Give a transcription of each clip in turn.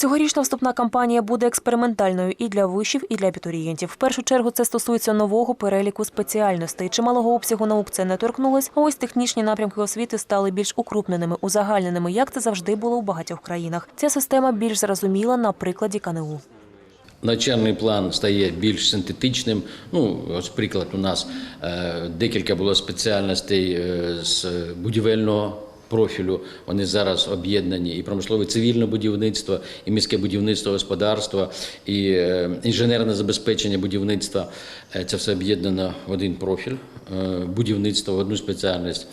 Цьогорічна вступна кампанія буде експериментальною і для вишів, і для абітурієнтів. В першу чергу це стосується нового переліку спеціальностей. Чималого обсягу наук це не торкнулось. Ось технічні напрямки освіти стали більш укрупненими, узагальненими, як це завжди було у багатьох країнах. Ця система більш зрозуміла на прикладі КНУ. Навчальний план стає більш синтетичним. Ну, ось приклад у нас е, декілька було спеціальностей е, з будівельного профілю. Вони зараз об'єднані і промислове цивільне будівництво, і міське будівництво господарства, і е, інженерне забезпечення будівництва. Е, Це все об'єднано в один профіль е, будівництва, в одну спеціальність.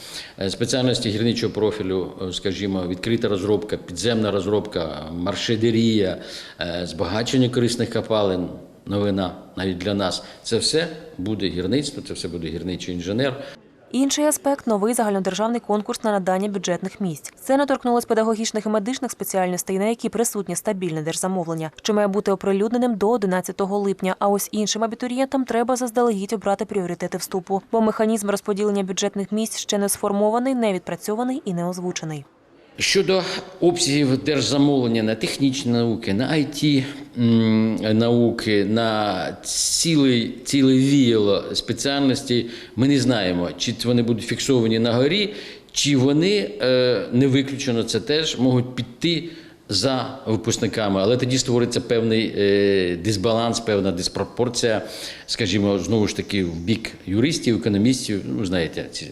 Спеціальності гірничого профілю, скажімо, відкрита розробка, підземна розробка, маршедерія, збагачення корисних копалин. Новина навіть для нас. Це все буде гірництво, це все буде гірничий інженер. Інший аспект новий загальнодержавний конкурс на надання бюджетних місць. Це не торкнулось педагогічних і медичних спеціальностей, на які присутнє стабільне держзамовлення, що має бути оприлюдненим до 11 липня. А ось іншим абітурієнтам треба заздалегідь обрати пріоритети вступу, бо механізм розподілення бюджетних місць ще не сформований, не відпрацьований і не озвучений. Щодо обсягів держзамовлення на технічні науки, на IT науки, на цілий, цілий віяло спеціальностей, ми не знаємо, чи вони будуть фіксовані на горі, чи вони е, не виключено це теж можуть піти за випускниками, але тоді створиться певний е, дисбаланс, певна диспропорція, скажімо, знову ж таки, в бік юристів, економістів, ну знаєте, ці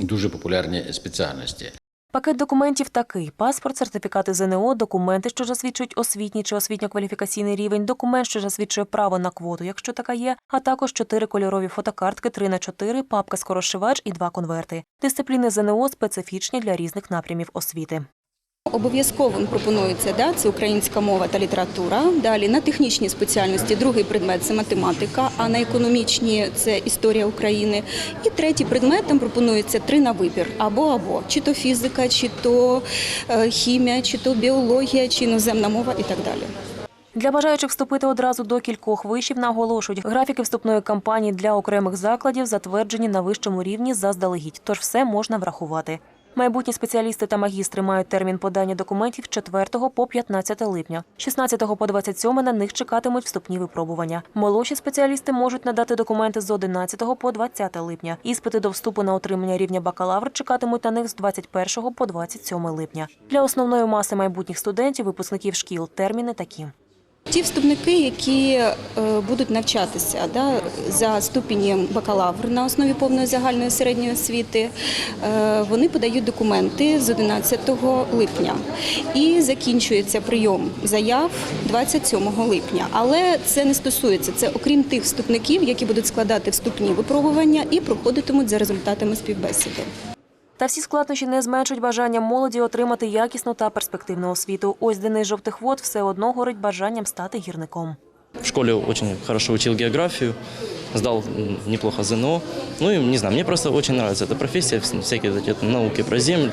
дуже популярні спеціальності. Пакет документів такий: паспорт, сертифікати ЗНО, документи, що засвідчують освітній чи освітньо-кваліфікаційний рівень, документ, що засвідчує право на квоту, якщо така є, а також чотири кольорові фотокартки 3 на 4 папка скоросшивач і два конверти. Дисципліни ЗНО специфічні для різних напрямів освіти. Обов'язковим пропонується да, це українська мова та література. Далі на технічні спеціальності другий предмет це математика, а на економічні це історія України. І третій предмет там пропонується три на вибір або або чи то фізика, чи то е, хімія, чи то біологія, чи іноземна мова і так далі. Для бажаючих вступити одразу до кількох вишів наголошують, графіки вступної кампанії для окремих закладів затверджені на вищому рівні заздалегідь, тож все можна врахувати. Майбутні спеціалісти та магістри мають термін подання документів 4 по 15 липня. З 16 по 27 на них чекатимуть вступні випробування. Молодші спеціалісти можуть надати документи з 11 по 20 липня. Іспити до вступу на отримання рівня бакалавр чекатимуть на них з 21 по 27 липня. Для основної маси майбутніх студентів, випускників шкіл, терміни такі. Ті вступники, які е, будуть навчатися да, за ступенем бакалавр на основі повної загальної середньої освіти, е, вони подають документи з 11 липня. І закінчується прийом заяв 27 липня. Але це не стосується, це окрім тих вступників, які будуть складати вступні випробування і проходитимуть за результатами співбесіди. Та всі складнощі не зменшують бажання молоді отримати якісну та перспективну освіту. Ось Денис Жовтих вод все одно горить бажанням стати гірником. В школе очень хорошо учил географию, сдал м, неплохо ЗНО. Ну и не знаю, мне просто очень нравится эта профессия, вс- всякие вот эти вот науки про землю.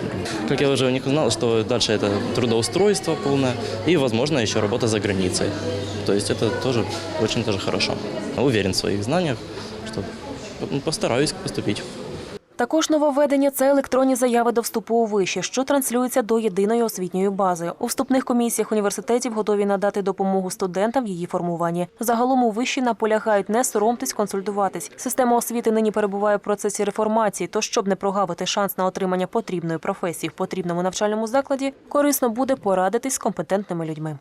Как я уже у них узнал, что дальше это трудоустройство полное и, возможно, еще работа за границей. То есть это тоже очень тоже хорошо. Уверен в своих знаниях, что м, постараюсь поступить. Також нововведення – це електронні заяви до вступу у виші, що транслюються до єдиної освітньої бази. У вступних комісіях університетів готові надати допомогу студентам в її формуванні. Загалом у виші наполягають не соромтесь консультуватись. Система освіти нині перебуває в процесі реформації, тож щоб не прогавити шанс на отримання потрібної професії в потрібному навчальному закладі, корисно буде порадитись з компетентними людьми.